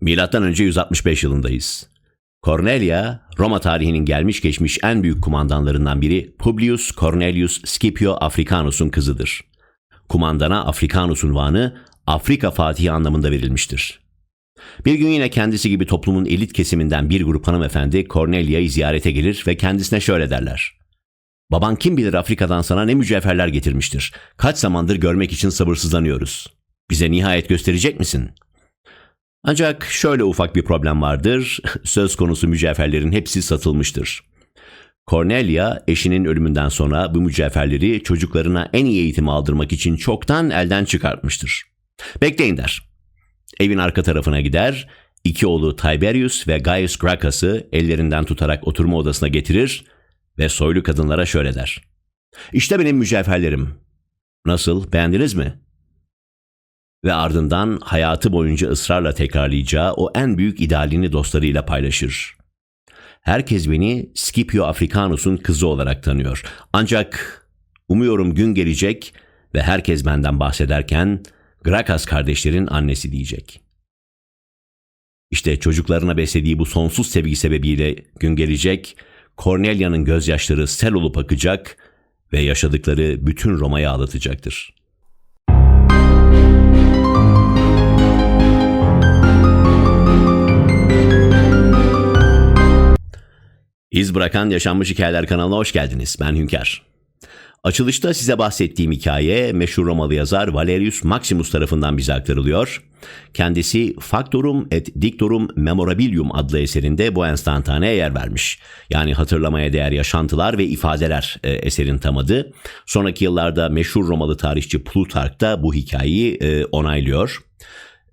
Milattan önce 165 yılındayız. Cornelia, Roma tarihinin gelmiş geçmiş en büyük kumandanlarından biri Publius Cornelius Scipio Africanus'un kızıdır. Kumandana Africanus unvanı Afrika Fatihi anlamında verilmiştir. Bir gün yine kendisi gibi toplumun elit kesiminden bir grup hanımefendi Cornelia'yı ziyarete gelir ve kendisine şöyle derler. Baban kim bilir Afrika'dan sana ne mücevherler getirmiştir. Kaç zamandır görmek için sabırsızlanıyoruz. Bize nihayet gösterecek misin?'' Ancak şöyle ufak bir problem vardır. Söz konusu mücevherlerin hepsi satılmıştır. Cornelia eşinin ölümünden sonra bu mücevherleri çocuklarına en iyi eğitim aldırmak için çoktan elden çıkartmıştır. Bekleyin der. Evin arka tarafına gider, iki oğlu Tiberius ve Gaius Gracchus'ı ellerinden tutarak oturma odasına getirir ve soylu kadınlara şöyle der. İşte benim mücevherlerim. Nasıl, beğendiniz mi?'' Ve ardından hayatı boyunca ısrarla tekrarlayacağı o en büyük idealini dostlarıyla paylaşır. Herkes beni Scipio Africanus'un kızı olarak tanıyor. Ancak umuyorum gün gelecek ve herkes benden bahsederken Gracchus kardeşlerin annesi diyecek. İşte çocuklarına beslediği bu sonsuz sevgi sebebiyle gün gelecek, Cornelia'nın gözyaşları sel olup akacak ve yaşadıkları bütün Roma'yı ağlatacaktır.'' İz Bırakan Yaşanmış Hikayeler kanalına hoş geldiniz. Ben Hünkar. Açılışta size bahsettiğim hikaye meşhur Romalı yazar Valerius Maximus tarafından bize aktarılıyor. Kendisi Factorum et Dictorum Memorabilium adlı eserinde bu enstantaneye yer vermiş. Yani hatırlamaya değer yaşantılar ve ifadeler e, eserin tam adı. Sonraki yıllarda meşhur Romalı tarihçi Plutark da bu hikayeyi e, onaylıyor.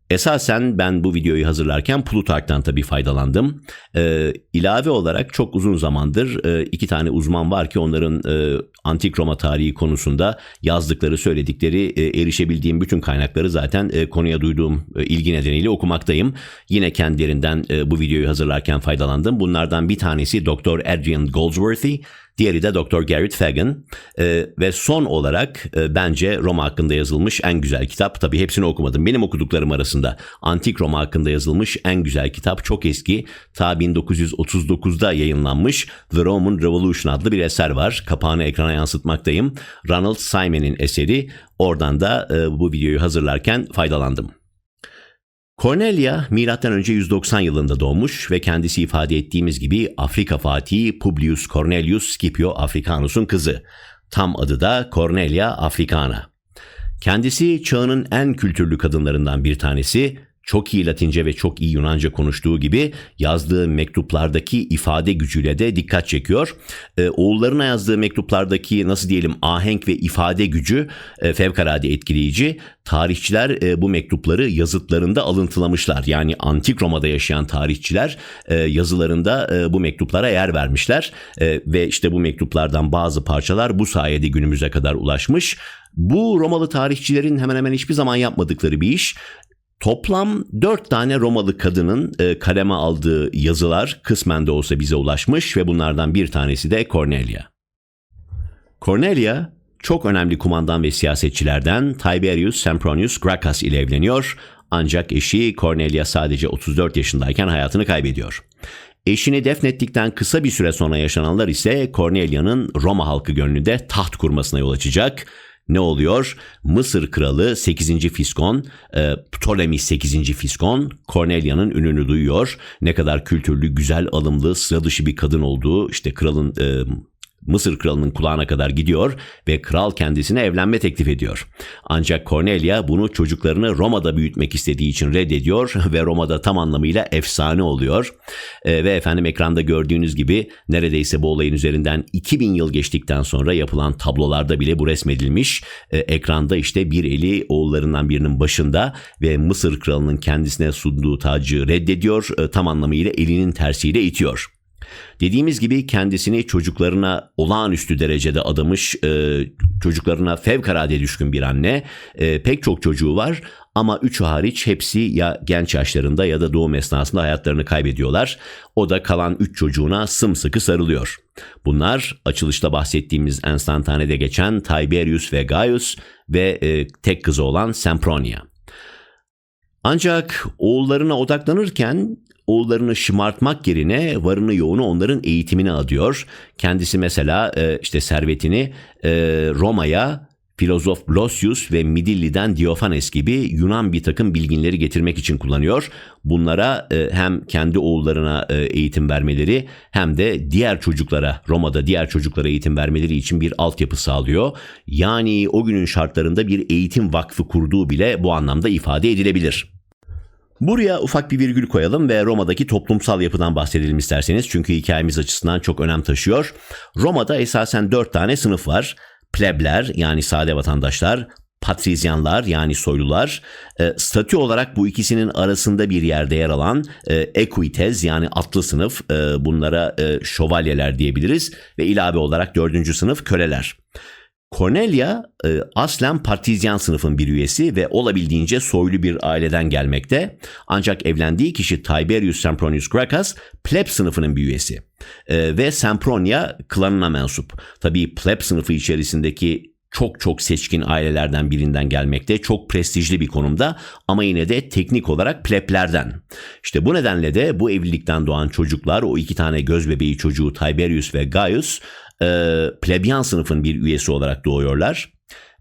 Esasen ben bu videoyu hazırlarken Plutark'tan tabii faydalandım. Ee, ilave olarak çok uzun zamandır e, iki tane uzman var ki onların e, antik Roma tarihi konusunda yazdıkları, söyledikleri, e, erişebildiğim bütün kaynakları zaten e, konuya duyduğum e, ilgi nedeniyle okumaktayım. Yine kendilerinden e, bu videoyu hazırlarken faydalandım. Bunlardan bir tanesi Dr. Adrian Goldsworthy. Diğeri de Dr. Garrett Fagan e, ve son olarak e, bence Roma hakkında yazılmış en güzel kitap. Tabii hepsini okumadım. Benim okuduklarım arasında Antik Roma hakkında yazılmış en güzel kitap çok eski. Ta 1939'da yayınlanmış The Roman Revolution adlı bir eser var. Kapağını ekrana yansıtmaktayım. Ronald Simon'in eseri. Oradan da e, bu videoyu hazırlarken faydalandım. Cornelia M.Ö. 190 yılında doğmuş ve kendisi ifade ettiğimiz gibi Afrika Fatihi Publius Cornelius Scipio Africanus'un kızı. Tam adı da Cornelia Africana. Kendisi çağının en kültürlü kadınlarından bir tanesi çok iyi Latince ve çok iyi Yunanca konuştuğu gibi yazdığı mektuplardaki ifade gücüyle de dikkat çekiyor. Ee, oğullarına yazdığı mektuplardaki nasıl diyelim ahenk ve ifade gücü e, fevkalade etkileyici. Tarihçiler e, bu mektupları yazıtlarında alıntılamışlar. Yani antik Roma'da yaşayan tarihçiler e, yazılarında e, bu mektuplara yer vermişler. E, ve işte bu mektuplardan bazı parçalar bu sayede günümüze kadar ulaşmış. Bu Romalı tarihçilerin hemen hemen hiçbir zaman yapmadıkları bir iş. Toplam dört tane Romalı kadının e, kaleme aldığı yazılar kısmen de olsa bize ulaşmış ve bunlardan bir tanesi de Cornelia. Cornelia çok önemli kumandan ve siyasetçilerden Tiberius Sempronius Gracchus ile evleniyor ancak eşi Cornelia sadece 34 yaşındayken hayatını kaybediyor. Eşini defnettikten kısa bir süre sonra yaşananlar ise Cornelia'nın Roma halkı gönlünde taht kurmasına yol açacak ne oluyor? Mısır kralı 8. Fiskon, e, Ptolemy 8. Fiskon, Cornelia'nın ününü duyuyor. Ne kadar kültürlü, güzel, alımlı, sıra dışı bir kadın olduğu, işte kralın e, Mısır kralının kulağına kadar gidiyor ve kral kendisine evlenme teklif ediyor. Ancak Cornelia bunu çocuklarını Roma'da büyütmek istediği için reddediyor ve Roma'da tam anlamıyla efsane oluyor. E, ve efendim ekranda gördüğünüz gibi neredeyse bu olayın üzerinden 2000 yıl geçtikten sonra yapılan tablolarda bile bu resmedilmiş. E, ekranda işte bir eli oğullarından birinin başında ve Mısır kralının kendisine sunduğu tacı reddediyor. E, tam anlamıyla elinin tersiyle itiyor. Dediğimiz gibi kendisini çocuklarına olağanüstü derecede adamış, e, çocuklarına fevkalade düşkün bir anne. E, pek çok çocuğu var ama üçü hariç hepsi ya genç yaşlarında ya da doğum esnasında hayatlarını kaybediyorlar. O da kalan üç çocuğuna sımsıkı sarılıyor. Bunlar açılışta bahsettiğimiz enstantanede geçen Tiberius ve Gaius ve e, tek kızı olan Sempronia. Ancak oğullarına odaklanırken oğullarını şımartmak yerine varını yoğunu onların eğitimine adıyor. Kendisi mesela e, işte servetini e, Roma'ya filozof Blosius ve Midilli'den Diofanes gibi Yunan bir takım bilginleri getirmek için kullanıyor. Bunlara e, hem kendi oğullarına eğitim vermeleri hem de diğer çocuklara Roma'da diğer çocuklara eğitim vermeleri için bir altyapı sağlıyor. Yani o günün şartlarında bir eğitim vakfı kurduğu bile bu anlamda ifade edilebilir. Buraya ufak bir virgül koyalım ve Roma'daki toplumsal yapıdan bahsedelim isterseniz çünkü hikayemiz açısından çok önem taşıyor. Roma'da esasen dört tane sınıf var. Plebler yani sade vatandaşlar, patrizyanlar yani soylular, e, statü olarak bu ikisinin arasında bir yerde yer alan e, equites yani atlı sınıf, e, bunlara e, şövalyeler diyebiliriz ve ilave olarak dördüncü sınıf köleler. Cornelia e, aslen partizyan sınıfın bir üyesi ve olabildiğince soylu bir aileden gelmekte. Ancak evlendiği kişi Tiberius Sempronius Gracchus pleb sınıfının bir üyesi. E, ve Sempronia klanına mensup. Tabii pleb sınıfı içerisindeki çok çok seçkin ailelerden birinden gelmekte. Çok prestijli bir konumda ama yine de teknik olarak pleblerden. İşte bu nedenle de bu evlilikten doğan çocuklar o iki tane göz bebeği çocuğu Tiberius ve Gaius e, plebyan sınıfın bir üyesi olarak doğuyorlar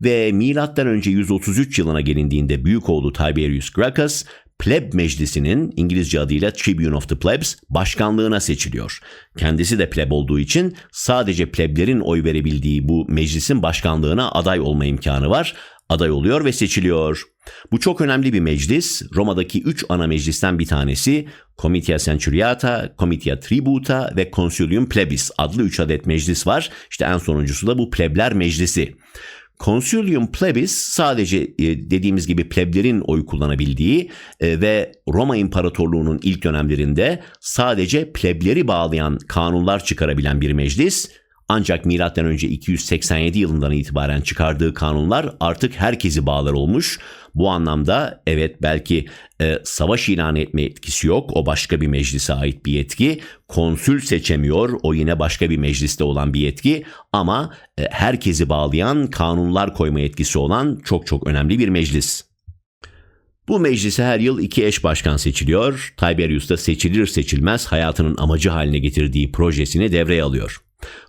ve milattan önce 133 yılına gelindiğinde büyük oğlu Tiberius Gracchus pleb meclisinin İngilizce adıyla Tribune of the Plebs başkanlığına seçiliyor. Kendisi de pleb olduğu için sadece pleblerin oy verebildiği bu meclisin başkanlığına aday olma imkanı var. Aday oluyor ve seçiliyor. Bu çok önemli bir meclis. Roma'daki üç ana meclisten bir tanesi Comitia Centuriata, Comitia Tributa ve Consilium Plebis adlı üç adet meclis var. İşte en sonuncusu da bu plebler meclisi. Consilium Plebis sadece e, dediğimiz gibi pleblerin oy kullanabildiği e, ve Roma İmparatorluğu'nun ilk dönemlerinde sadece plebleri bağlayan kanunlar çıkarabilen bir meclis. Ancak M.Ö. 287 yılından itibaren çıkardığı kanunlar artık herkesi bağlar olmuş. Bu anlamda evet belki e, savaş ilan etme etkisi yok. O başka bir meclise ait bir yetki. Konsül seçemiyor. O yine başka bir mecliste olan bir yetki. Ama e, herkesi bağlayan kanunlar koyma etkisi olan çok çok önemli bir meclis. Bu meclise her yıl iki eş başkan seçiliyor. Tiberius da seçilir seçilmez hayatının amacı haline getirdiği projesini devreye alıyor.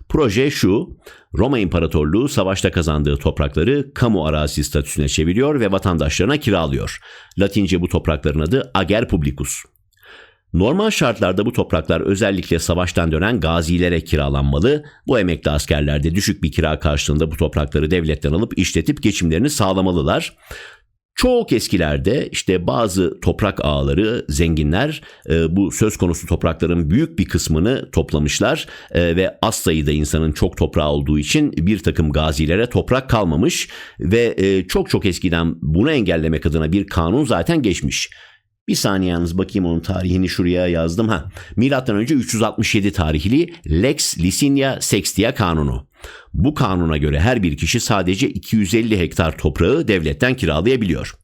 Proje şu, Roma İmparatorluğu savaşta kazandığı toprakları kamu arazisi statüsüne çeviriyor ve vatandaşlarına kiralıyor. Latince bu toprakların adı ager publicus. Normal şartlarda bu topraklar özellikle savaştan dönen gazilere kiralanmalı. Bu emekli askerler de düşük bir kira karşılığında bu toprakları devletten alıp işletip geçimlerini sağlamalılar. Çok eskilerde işte bazı toprak ağları, zenginler e, bu söz konusu toprakların büyük bir kısmını toplamışlar e, ve az sayıda insanın çok toprağı olduğu için bir takım gazilere toprak kalmamış ve e, çok çok eskiden bunu engellemek adına bir kanun zaten geçmiş. Bir saniye yalnız bakayım onun tarihini şuraya yazdım. Ha, milattan önce 367 tarihli Lex Licinia Sextia kanunu. Bu kanuna göre her bir kişi sadece 250 hektar toprağı devletten kiralayabiliyor.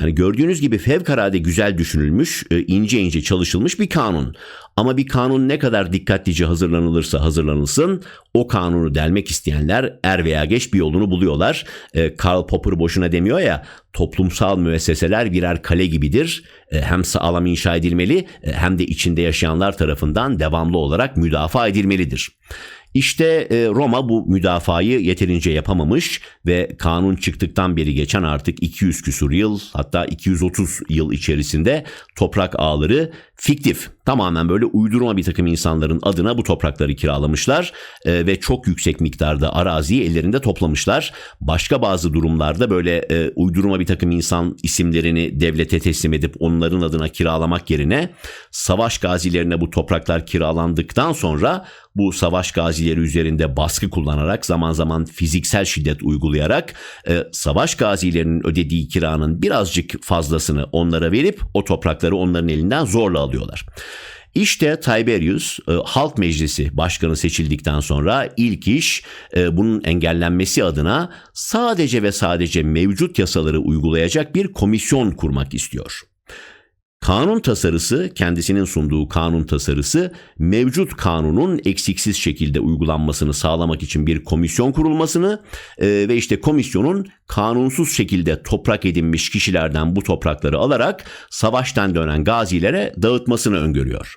Yani gördüğünüz gibi fevkalade güzel düşünülmüş, e, ince ince çalışılmış bir kanun. Ama bir kanun ne kadar dikkatlice hazırlanılırsa hazırlanılsın, o kanunu delmek isteyenler er veya geç bir yolunu buluyorlar. E, Karl Popper boşuna demiyor ya, toplumsal müesseseler birer kale gibidir. E, hem sağlam inşa edilmeli hem de içinde yaşayanlar tarafından devamlı olarak müdafaa edilmelidir. İşte e, Roma bu müdafayı yeterince yapamamış ve kanun çıktıktan beri geçen artık 200 küsur yıl hatta 230 yıl içerisinde toprak ağları fiktif tamamen böyle uydurma bir takım insanların adına bu toprakları kiralamışlar e, ve çok yüksek miktarda araziyi ellerinde toplamışlar. Başka bazı durumlarda böyle e, uydurma bir takım insan isimlerini devlete teslim edip onların adına kiralamak yerine savaş gazilerine bu topraklar kiralandıktan sonra bu savaş gazileri üzerinde baskı kullanarak zaman zaman fiziksel şiddet uygulayarak e, savaş gazilerinin ödediği kiranın birazcık fazlasını onlara verip o toprakları onların elinden zorla alıyorlar. İşte Tiberius e, Halk Meclisi başkanı seçildikten sonra ilk iş e, bunun engellenmesi adına sadece ve sadece mevcut yasaları uygulayacak bir komisyon kurmak istiyor. Kanun tasarısı, kendisinin sunduğu kanun tasarısı mevcut kanunun eksiksiz şekilde uygulanmasını sağlamak için bir komisyon kurulmasını e, ve işte komisyonun kanunsuz şekilde toprak edinmiş kişilerden bu toprakları alarak savaştan dönen gazilere dağıtmasını öngörüyor.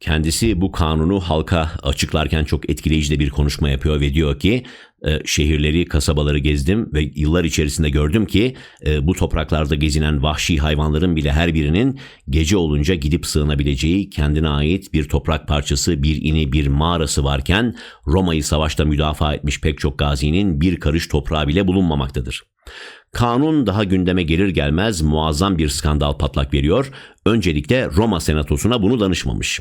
Kendisi bu kanunu halka açıklarken çok etkileyici de bir konuşma yapıyor ve diyor ki e, şehirleri, kasabaları gezdim ve yıllar içerisinde gördüm ki e, bu topraklarda gezinen vahşi hayvanların bile her birinin gece olunca gidip sığınabileceği kendine ait bir toprak parçası, bir ini, bir mağarası varken Roma'yı savaşta müdafaa etmiş pek çok gazinin bir karış toprağı bile bulunmamaktadır. Kanun daha gündeme gelir gelmez muazzam bir skandal patlak veriyor. Öncelikle Roma Senatosu'na bunu danışmamış.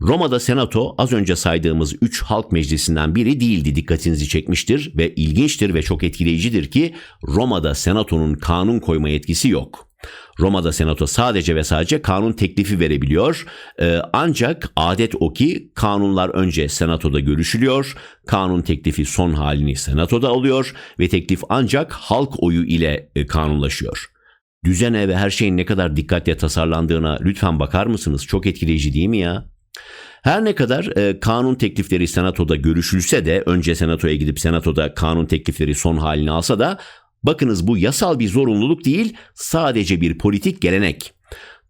Roma'da Senato az önce saydığımız 3 halk meclisinden biri değildi dikkatinizi çekmiştir ve ilginçtir ve çok etkileyicidir ki Roma'da Senato'nun kanun koyma yetkisi yok. Roma'da senato sadece ve sadece kanun teklifi verebiliyor. Ee, ancak adet o ki kanunlar önce senatoda görüşülüyor. Kanun teklifi son halini senatoda alıyor ve teklif ancak halk oyu ile e, kanunlaşıyor. Düzene ve her şeyin ne kadar dikkatle tasarlandığına lütfen bakar mısınız? Çok etkileyici değil mi ya? Her ne kadar e, kanun teklifleri senatoda görüşülse de önce senatoya gidip senatoda kanun teklifleri son halini alsa da Bakınız bu yasal bir zorunluluk değil, sadece bir politik gelenek.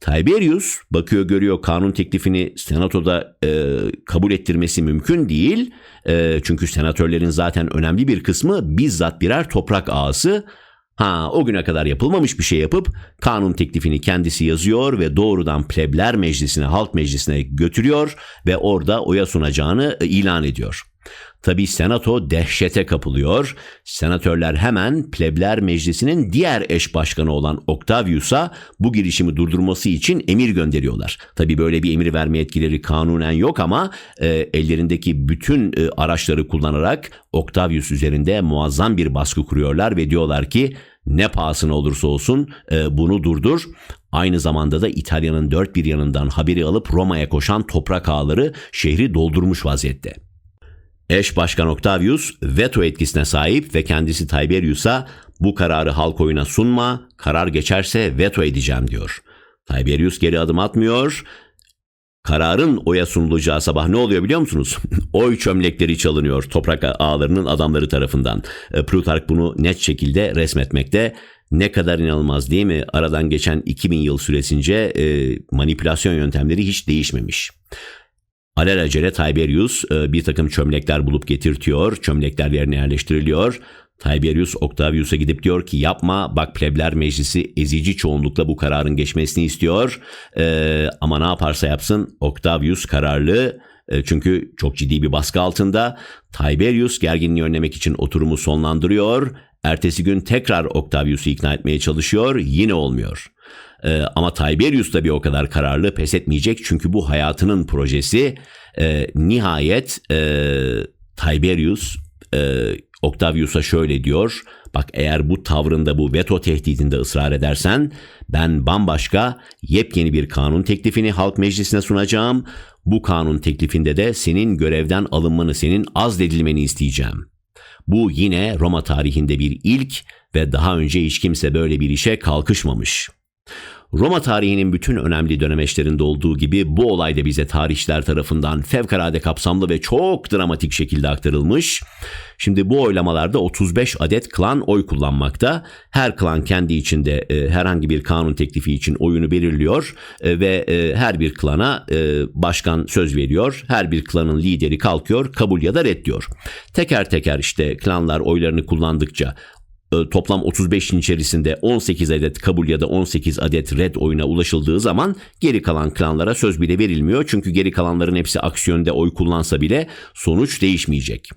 Tiberius bakıyor görüyor kanun teklifini senatoda e, kabul ettirmesi mümkün değil. E, çünkü senatörlerin zaten önemli bir kısmı bizzat birer toprak ağası. Ha o güne kadar yapılmamış bir şey yapıp kanun teklifini kendisi yazıyor ve doğrudan plebler meclisine, halk meclisine götürüyor ve orada oya sunacağını e, ilan ediyor. Tabi senato dehşete kapılıyor. Senatörler hemen plebler meclisinin diğer eş başkanı olan Octavius'a bu girişimi durdurması için emir gönderiyorlar. Tabi böyle bir emir verme etkileri kanunen yok ama e, ellerindeki bütün e, araçları kullanarak Octavius üzerinde muazzam bir baskı kuruyorlar ve diyorlar ki ne pahasına olursa olsun e, bunu durdur. Aynı zamanda da İtalya'nın dört bir yanından haberi alıp Roma'ya koşan toprak ağları şehri doldurmuş vaziyette. Eş Başkan Octavius veto etkisine sahip ve kendisi Tiberius'a bu kararı halk oyuna sunma, karar geçerse veto edeceğim diyor. Tiberius geri adım atmıyor. Kararın oya sunulacağı sabah ne oluyor biliyor musunuz? Oy çömlekleri çalınıyor toprak ağlarının adamları tarafından. E, Plutark bunu net şekilde resmetmekte. Ne kadar inanılmaz değil mi? Aradan geçen 2000 yıl süresince e, manipülasyon yöntemleri hiç değişmemiş. Alelacele Tiberius e, bir takım çömlekler bulup getirtiyor. Çömlekler yerine yerleştiriliyor. Tiberius Octavius'a gidip diyor ki yapma bak plebler meclisi ezici çoğunlukla bu kararın geçmesini istiyor. Ee, ama ne yaparsa yapsın Octavius kararlı e, çünkü çok ciddi bir baskı altında. Tiberius gerginliği önlemek için oturumu sonlandırıyor. Ertesi gün tekrar Octavius'u ikna etmeye çalışıyor. Yine olmuyor. Ee, ama Tiberius da bir o kadar kararlı pes etmeyecek çünkü bu hayatının projesi. Ee, nihayet e, Tiberius e, Octavius'a şöyle diyor. Bak eğer bu tavrında bu veto tehdidinde ısrar edersen ben bambaşka yepyeni bir kanun teklifini halk meclisine sunacağım. Bu kanun teklifinde de senin görevden alınmanı, senin azledilmeni isteyeceğim. Bu yine Roma tarihinde bir ilk ve daha önce hiç kimse böyle bir işe kalkışmamış.'' Roma tarihinin bütün önemli dönemeçlerinde olduğu gibi bu olay da bize tarihçiler tarafından fevkalade kapsamlı ve çok dramatik şekilde aktarılmış. Şimdi bu oylamalarda 35 adet klan oy kullanmakta. Her klan kendi içinde e, herhangi bir kanun teklifi için oyunu belirliyor e, ve e, her bir klana e, başkan söz veriyor. Her bir klanın lideri kalkıyor, kabul ya da reddiyor. Teker teker işte klanlar oylarını kullandıkça e, toplam 35'in içerisinde 18 adet kabul ya da 18 adet red oyuna ulaşıldığı zaman geri kalan klanlara söz bile verilmiyor. Çünkü geri kalanların hepsi aksiyonda oy kullansa bile sonuç değişmeyecek.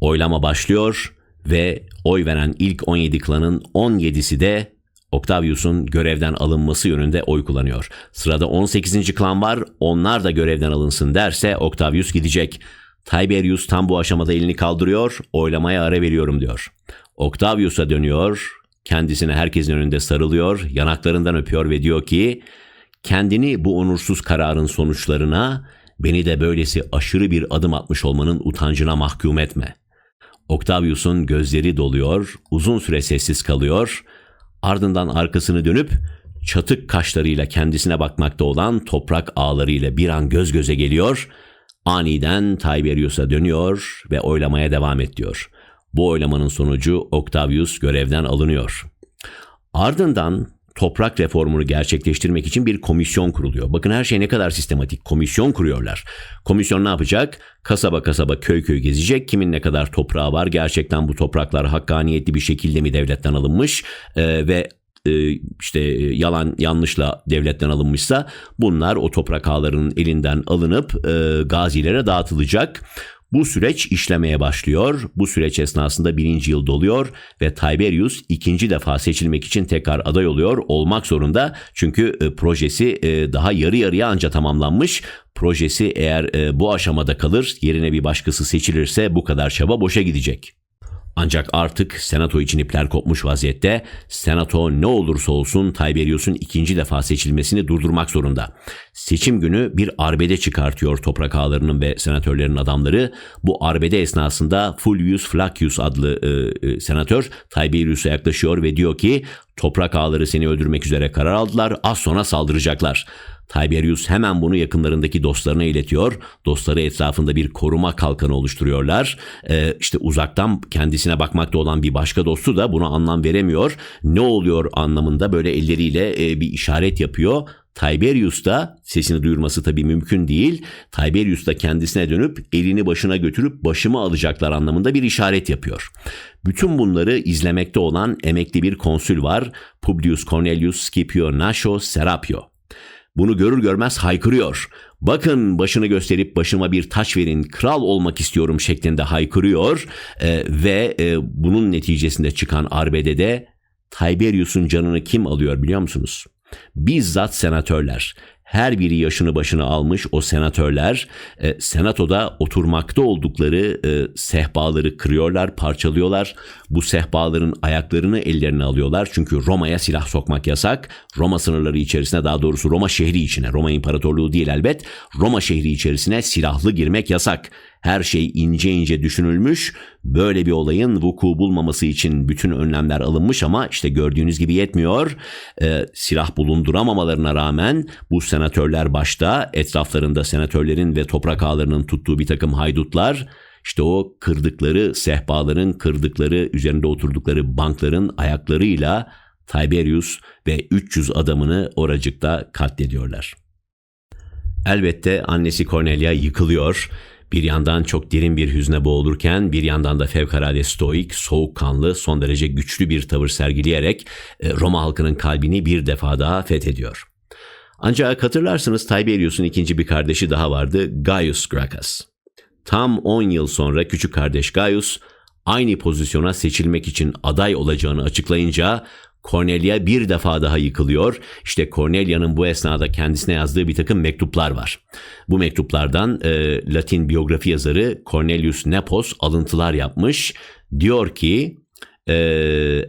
Oylama başlıyor ve oy veren ilk 17 klanın 17'si de Octavius'un görevden alınması yönünde oy kullanıyor. Sırada 18. klan var. Onlar da görevden alınsın derse Octavius gidecek. Tiberius tam bu aşamada elini kaldırıyor, oylamaya ara veriyorum diyor. Octavius'a dönüyor, kendisine herkesin önünde sarılıyor, yanaklarından öpüyor ve diyor ki, kendini bu onursuz kararın sonuçlarına, beni de böylesi aşırı bir adım atmış olmanın utancına mahkum etme. Octavius'un gözleri doluyor, uzun süre sessiz kalıyor, ardından arkasını dönüp çatık kaşlarıyla kendisine bakmakta olan toprak ağlarıyla bir an göz göze geliyor. Aniden Tiberius'a dönüyor ve oylamaya devam et diyor. Bu oylamanın sonucu Octavius görevden alınıyor. Ardından toprak reformunu gerçekleştirmek için bir komisyon kuruluyor. Bakın her şey ne kadar sistematik. Komisyon kuruyorlar. Komisyon ne yapacak? Kasaba kasaba köy köy gezecek. Kimin ne kadar toprağı var? Gerçekten bu topraklar hakkaniyetli bir şekilde mi devletten alınmış? Ee, ve e, işte yalan yanlışla devletten alınmışsa bunlar o toprak ağlarının elinden alınıp e, gazilere dağıtılacak. Bu süreç işlemeye başlıyor. Bu süreç esnasında birinci yıl doluyor ve Tiberius ikinci defa seçilmek için tekrar aday oluyor. Olmak zorunda çünkü e, projesi e, daha yarı yarıya anca tamamlanmış. Projesi eğer e, bu aşamada kalır yerine bir başkası seçilirse bu kadar çaba boşa gidecek. Ancak artık senato için ipler kopmuş vaziyette. Senato ne olursa olsun Tiberius'un ikinci defa seçilmesini durdurmak zorunda. Seçim günü bir arbede çıkartıyor toprak ağalarının ve senatörlerin adamları. Bu arbede esnasında Fulvius Flacius adlı e, e, senatör Tiberius'a yaklaşıyor ve diyor ki toprak ağaları seni öldürmek üzere karar aldılar az sonra saldıracaklar. Tiberius hemen bunu yakınlarındaki dostlarına iletiyor. Dostları etrafında bir koruma kalkanı oluşturuyorlar. Ee, işte uzaktan kendisine bakmakta olan bir başka dostu da buna anlam veremiyor. Ne oluyor anlamında böyle elleriyle e, bir işaret yapıyor. Tiberius da sesini duyurması tabii mümkün değil. Tiberius da kendisine dönüp elini başına götürüp başımı alacaklar anlamında bir işaret yapıyor. Bütün bunları izlemekte olan emekli bir konsül var. Publius Cornelius Scipio Naso Serapio. Bunu görür görmez haykırıyor. Bakın başını gösterip başıma bir taş verin kral olmak istiyorum şeklinde haykırıyor e, ve e, bunun neticesinde çıkan arbedede Tiberius'un canını kim alıyor biliyor musunuz? Bizzat senatörler her biri yaşını başına almış o senatörler e, senatoda oturmakta oldukları e, sehpaları kırıyorlar, parçalıyorlar. Bu sehpaların ayaklarını ellerine alıyorlar. Çünkü Roma'ya silah sokmak yasak. Roma sınırları içerisine daha doğrusu Roma şehri içine, Roma İmparatorluğu değil elbet, Roma şehri içerisine silahlı girmek yasak. Her şey ince ince düşünülmüş. Böyle bir olayın vuku bulmaması için bütün önlemler alınmış ama işte gördüğünüz gibi yetmiyor. Ee, silah bulunduramamalarına rağmen bu senatörler başta etraflarında senatörlerin ve toprak ağlarının tuttuğu bir takım haydutlar işte o kırdıkları sehpaların, kırdıkları üzerinde oturdukları bankların ayaklarıyla Tiberius ve 300 adamını oracıkta katlediyorlar. Elbette annesi Cornelia yıkılıyor bir yandan çok derin bir hüzne boğulurken bir yandan da fevkalade stoik, soğukkanlı, son derece güçlü bir tavır sergileyerek e, Roma halkının kalbini bir defa daha fethediyor. Ancak hatırlarsınız Tiberius'un ikinci bir kardeşi daha vardı Gaius Gracchus. Tam 10 yıl sonra küçük kardeş Gaius aynı pozisyona seçilmek için aday olacağını açıklayınca Cornelia bir defa daha yıkılıyor. İşte Cornelia'nın bu esnada kendisine yazdığı bir takım mektuplar var. Bu mektuplardan e, Latin biyografi yazarı Cornelius Nepos alıntılar yapmış. Diyor ki e,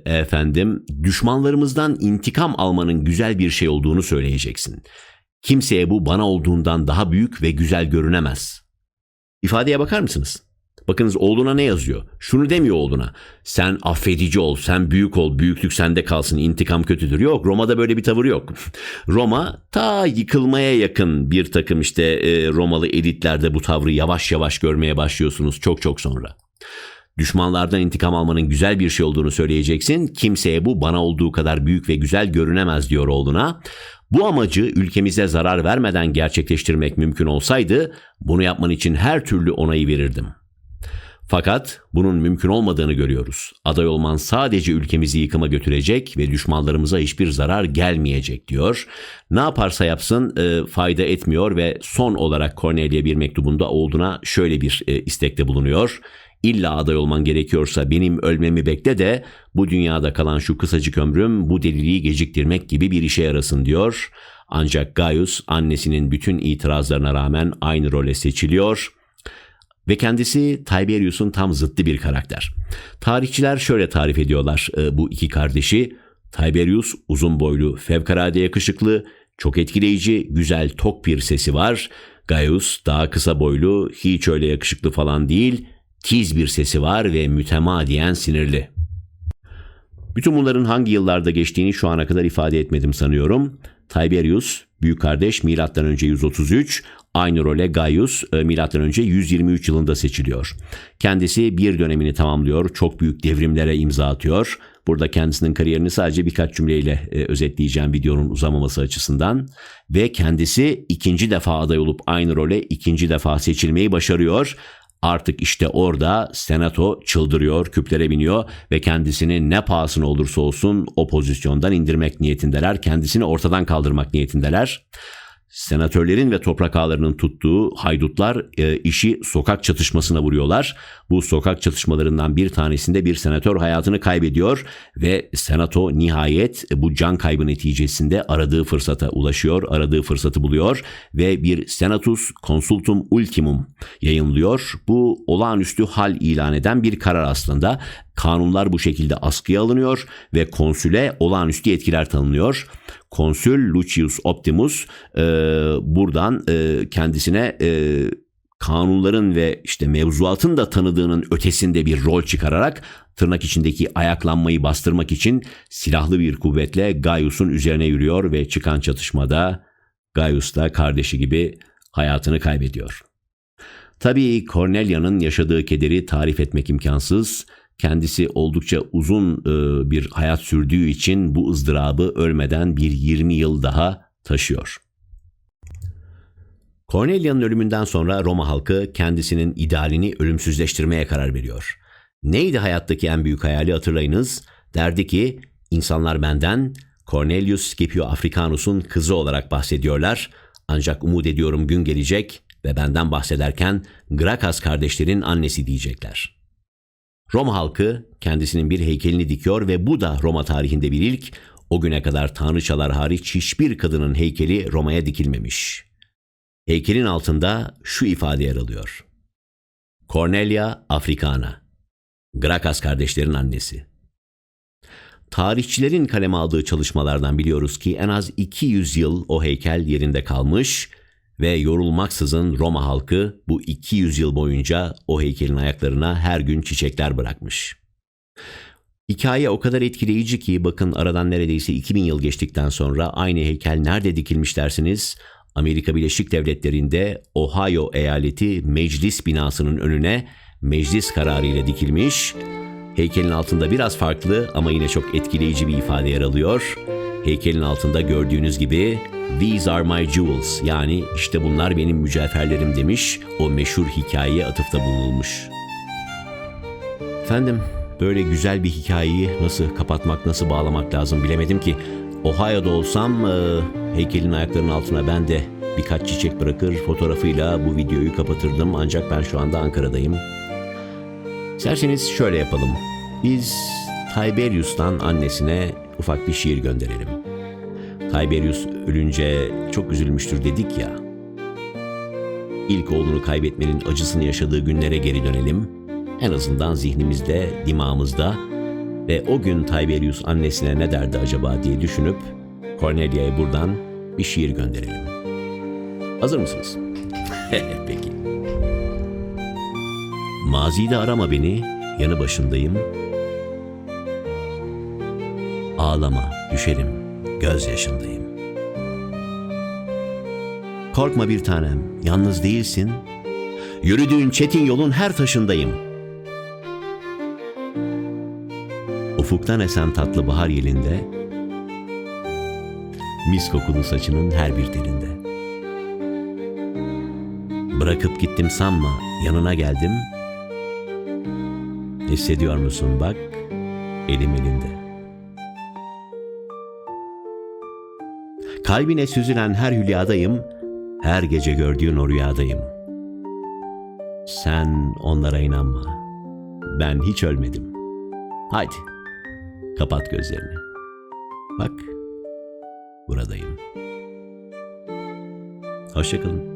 efendim düşmanlarımızdan intikam almanın güzel bir şey olduğunu söyleyeceksin. Kimseye bu bana olduğundan daha büyük ve güzel görünemez. İfadeye bakar mısınız? Bakınız oğluna ne yazıyor? Şunu demiyor oğluna. Sen affedici ol, sen büyük ol, büyüklük sende kalsın, intikam kötüdür. Yok Roma'da böyle bir tavır yok. Roma ta yıkılmaya yakın bir takım işte e, Romalı elitlerde bu tavrı yavaş yavaş görmeye başlıyorsunuz çok çok sonra. Düşmanlardan intikam almanın güzel bir şey olduğunu söyleyeceksin. Kimseye bu bana olduğu kadar büyük ve güzel görünemez diyor oğluna. Bu amacı ülkemize zarar vermeden gerçekleştirmek mümkün olsaydı bunu yapman için her türlü onayı verirdim.'' Fakat bunun mümkün olmadığını görüyoruz. Aday olman sadece ülkemizi yıkıma götürecek ve düşmanlarımıza hiçbir zarar gelmeyecek diyor. Ne yaparsa yapsın e, fayda etmiyor ve son olarak Cornelia bir mektubunda olduğuna şöyle bir e, istekte bulunuyor. İlla aday olman gerekiyorsa benim ölmemi bekle de bu dünyada kalan şu kısacık ömrüm bu deliliği geciktirmek gibi bir işe yarasın diyor. Ancak Gaius annesinin bütün itirazlarına rağmen aynı role seçiliyor ve kendisi Tiberius'un tam zıttı bir karakter. Tarihçiler şöyle tarif ediyorlar e, bu iki kardeşi. Tiberius uzun boylu, fevkalade yakışıklı, çok etkileyici, güzel tok bir sesi var. Gaius daha kısa boylu, hiç öyle yakışıklı falan değil, tiz bir sesi var ve mütemadiyen sinirli. Bütün bunların hangi yıllarda geçtiğini şu ana kadar ifade etmedim sanıyorum. Tiberius, büyük kardeş önce 133, aynı role Gaius e, önce 123 yılında seçiliyor. Kendisi bir dönemini tamamlıyor, çok büyük devrimlere imza atıyor. Burada kendisinin kariyerini sadece birkaç cümleyle e, özetleyeceğim videonun uzamaması açısından. Ve kendisi ikinci defa aday olup aynı role ikinci defa seçilmeyi başarıyor. Artık işte orada senato çıldırıyor, küplere biniyor ve kendisini ne pahasına olursa olsun o pozisyondan indirmek niyetindeler. Kendisini ortadan kaldırmak niyetindeler. Senatörlerin ve toprak ağlarının tuttuğu haydutlar e, işi sokak çatışmasına vuruyorlar. Bu sokak çatışmalarından bir tanesinde bir senatör hayatını kaybediyor ve senato nihayet bu can kaybı neticesinde aradığı fırsata ulaşıyor, aradığı fırsatı buluyor ve bir senatus consultum ultimum yayınlıyor. Bu olağanüstü hal ilan eden bir karar aslında. Kanunlar bu şekilde askıya alınıyor ve konsüle olağanüstü yetkiler tanınıyor. Konsül Lucius Optimus e, buradan e, kendisine e, kanunların ve işte mevzuatın da tanıdığının ötesinde bir rol çıkararak tırnak içindeki ayaklanmayı bastırmak için silahlı bir kuvvetle Gaius'un üzerine yürüyor ve çıkan çatışmada Gaius da kardeşi gibi hayatını kaybediyor. Tabii Cornelia'nın yaşadığı kederi tarif etmek imkansız. Kendisi oldukça uzun e, bir hayat sürdüğü için bu ızdırabı ölmeden bir 20 yıl daha taşıyor. Cornelia'nın ölümünden sonra Roma halkı kendisinin idealini ölümsüzleştirmeye karar veriyor. Neydi hayattaki en büyük hayali hatırlayınız? Derdi ki insanlar benden Cornelius Scipio Africanus'un kızı olarak bahsediyorlar. Ancak umut ediyorum gün gelecek ve benden bahsederken Grakas kardeşlerin annesi diyecekler. Roma halkı kendisinin bir heykelini dikiyor ve bu da Roma tarihinde bir ilk. O güne kadar tanrıçalar hariç hiçbir kadının heykeli Roma'ya dikilmemiş. Heykelin altında şu ifade yer alıyor. Cornelia Africana, Grakas kardeşlerin annesi. Tarihçilerin kaleme aldığı çalışmalardan biliyoruz ki en az 200 yıl o heykel yerinde kalmış ve yorulmaksızın Roma halkı bu 200 yıl boyunca o heykelin ayaklarına her gün çiçekler bırakmış. Hikaye o kadar etkileyici ki bakın aradan neredeyse 2000 yıl geçtikten sonra aynı heykel nerede dikilmiş dersiniz? Amerika Birleşik Devletleri'nde Ohio eyaleti meclis binasının önüne meclis kararı ile dikilmiş. Heykelin altında biraz farklı ama yine çok etkileyici bir ifade yer alıyor. Heykelin altında gördüğünüz gibi These are my jewels yani işte bunlar benim mücevherlerim demiş o meşhur hikayeye atıfta bulunulmuş. Efendim böyle güzel bir hikayeyi nasıl kapatmak nasıl bağlamak lazım bilemedim ki. Ohio'da olsam e, heykelin ayaklarının altına ben de birkaç çiçek bırakır fotoğrafıyla bu videoyu kapatırdım ancak ben şu anda Ankara'dayım. İsterseniz şöyle yapalım. Biz Tiberius'tan annesine ufak bir şiir gönderelim. Tiberius ölünce çok üzülmüştür dedik ya. İlk oğlunu kaybetmenin acısını yaşadığı günlere geri dönelim. En azından zihnimizde, dimağımızda ve o gün Tiberius annesine ne derdi acaba diye düşünüp Cornelia'ya buradan bir şiir gönderelim. Hazır mısınız? Peki. Mazide arama beni, yanı başındayım. Ağlama, düşerim, gözyaşındayım. Korkma bir tanem, yalnız değilsin. Yürüdüğün çetin yolun her taşındayım. Ufuktan esen tatlı bahar yelinde, mis kokulu saçının her bir telinde. Bırakıp gittim sanma, yanına geldim. Hissediyor musun bak, elim elinde. Kalbine süzülen her hülyadayım, her gece gördüğün o rüyadayım. Sen onlara inanma. Ben hiç ölmedim. Haydi, kapat gözlerini. Bak, buradayım. Hoşçakalın.